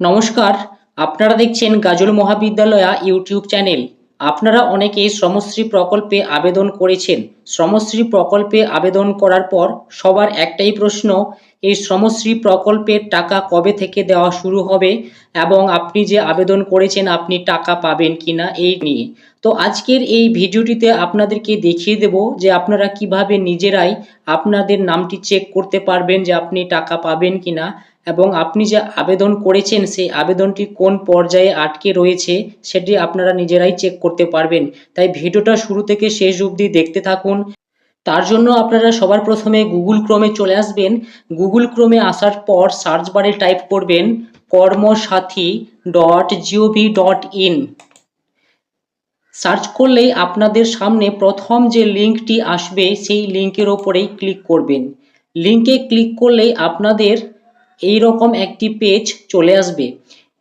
নমস্কার, আপনারা দেখছেন গাজল মহাবিদ্যালয়া ইউটিউব চ্যানেল। আপনারা অনেকেই শ্রমশ্রী প্রকল্পে আবেদন করেছেন। শ্রমশ্রী প্রকল্পে আবেদন করার পর সবার একটাই প্রশ্ন এই শ্রমশ্রী প্রকল্পের টাকা কবে থেকে দেওয়া শুরু হবে এবং আপনি যে আবেদন করেছেন, আপনি টাকা পাবেন কিনা এই নিয়ে। তো আজকের এই ভিডিওটিতে আপনাদেরকে দেখিয়ে দেব যে আপনারা কীভাবে নিজেরাই আপনাদের নামটি চেক করতে পারবেন যে আপনি টাকা পাবেন কিনা এবং আপনি যে আবেদন করেছেন, সেই আবেদনটি কোন পর্যায়ে আটকে রয়েছে সেটি আপনারা নিজেরাই চেক করতে পারবেন। তাই ভিডিওটা শুরু থেকে শেষ অবধি দেখতে থাকুন। তার জন্য আপনারা সবার প্রথমে গুগল ক্রোমে চলে আসবেন। গুগল ক্রোমে আসার পর সার্চ বারে টাইপ করবেন Karmasathi dot GOV dot in search করলেই আপনাদের সামনে প্রথম যে লিঙ্কটি আসবে, সেই লিঙ্কের ওপরেই ক্লিক করবেন। লিঙ্কে ক্লিক করলেই আপনাদের এই রকম একটি পেজ চলে আসবে।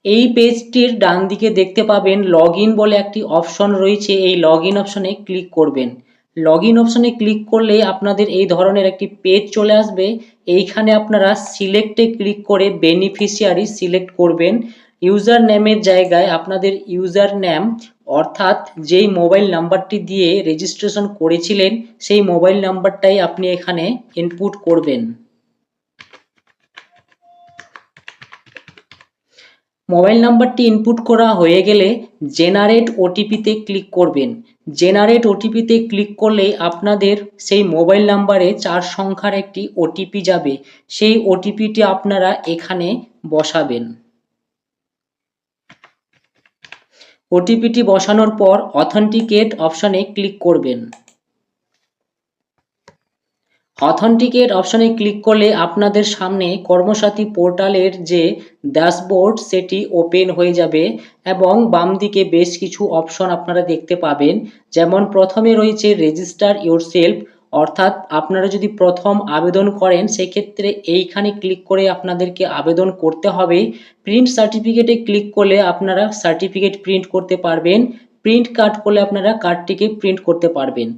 এই পেজটির ডান দিকে দেখতে পাবেন লগ বলে একটি অপশন রয়েছে। এই লগ ইন অপশনে ক্লিক করবেন। লগ ইন অপশনে ক্লিক করলে আপনাদের এই ধরনের একটি পেজ চলে আসবে। এইখানে আপনারা সিলেক্টে ক্লিক করে বেনিফিশিয়ারি সিলেক্ট করবেন। ইউজার নেমের জায়গায় আপনাদের ইউজার নেম অর্থাৎ যেই মোবাইল নাম্বারটি দিয়ে রেজিস্ট্রেশন করেছিলেন, সেই মোবাইল নাম্বারটাই আপনি এখানে ইনপুট করবেন। মোবাইল নাম্বারটি ইনপুট করা হয়ে গেলে জেনারেট ওটিপিতে ক্লিক করবেন। জেনারেট ওটিপিতে ক্লিক করলেই আপনাদের সেই মোবাইল নাম্বারে চার সংখ্যার একটি ওটিপি যাবে। সেই ওটিপিটি আপনারা এখানে বসাবেন। ওটিপিটি বসানোর পর অথেন্টিকেট অপশানে ক্লিক করবেন। অথেন্টিকেট অপশানে ক্লিক করলে আপনাদের সামনে কর্মসাথী পোর্টালের যে ড্যাশবোর্ড সেটি ওপেন হয়ে যাবে এবং বাম দিকে বেশ কিছু অপশন আপনারা দেখতে পাবেন। যেমন প্রথমে রয়েছে রেজিস্টার ইউর সেলফ অর্থাৎ আপনারা যদি প্রথম আবেদন করেন, সেক্ষেত্রে এইখানে ক্লিক করে আপনাদেরকে আবেদন করতে হবে। প্রিন্ট সার্টিফিকেটে ক্লিক করলে আপনারা সার্টিফিকেট প্রিন্ট করতে পারবেন। প্রিন্ট কার্ড করলে আপনারা কার্ডটিকে প্রিন্ট করতে পারবেন।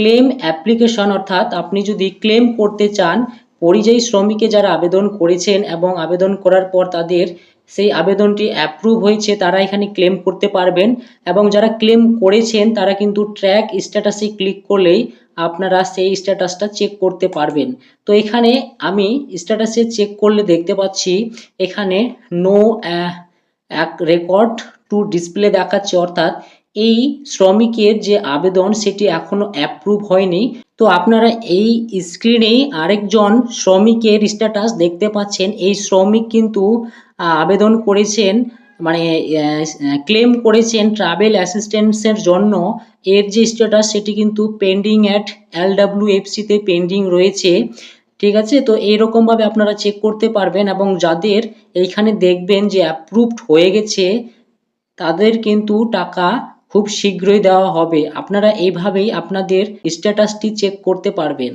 ক্লেম অ্যাপ্লিকেশন অর্থাৎ আপনি যদি ক্লেম করতে চান, পরিযায়ী শ্রমিকে যারা আবেদন করেছেন এবং আবেদন করার পর তাদের সেই আবেদনটি অ্যাপ্রুভ হয়েছে, তারা এখানে ক্লেম করতে পারবেন এবং যারা ক্লেম করেছেন, তারা কিন্তু ট্র্যাক স্ট্যাটাসে ক্লিক করলেই আপনারা সেই স্ট্যাটাসটা চেক করতে পারবেন। তো এখানে আমি স্ট্যাটাসে চেক করলে দেখতে পাচ্ছি, এখানে নো এক রেকর্ড টু ডিসপ্লে দেখাচ্ছে, অর্থাৎ এই শ্রমিকের যে আবেদন সেটি এখনও অ্যাপ্রুভ হয়নি। তো আপনারা এই স্ক্রিনেই আরেকজন শ্রমিকের স্ট্যাটাস দেখতে পাচ্ছেন। এই শ্রমিক কিন্তু আবেদন করেছেন মানে ক্লেম করেছেন ট্রাভেল অ্যাসিস্ট্যান্সের জন্য। এর যে স্ট্যাটাস সেটি কিন্তু পেন্ডিং অ্যাট এল ডাব্লিউ এফসিতে পেন্ডিং রয়েছে। ঠিক আছে? তো এইরকমভাবে আপনারা চেক করতে পারবেন এবং যাদের এইখানে দেখবেন যে অ্যাপ্রুভড হয়ে গেছে, তাদের কিন্তু টাকা খুব শীঘ্রই দেওয়া হবে। আপনারা এইভাবেই আপনাদের স্ট্যাটাসটি চেক করতে পারবেন।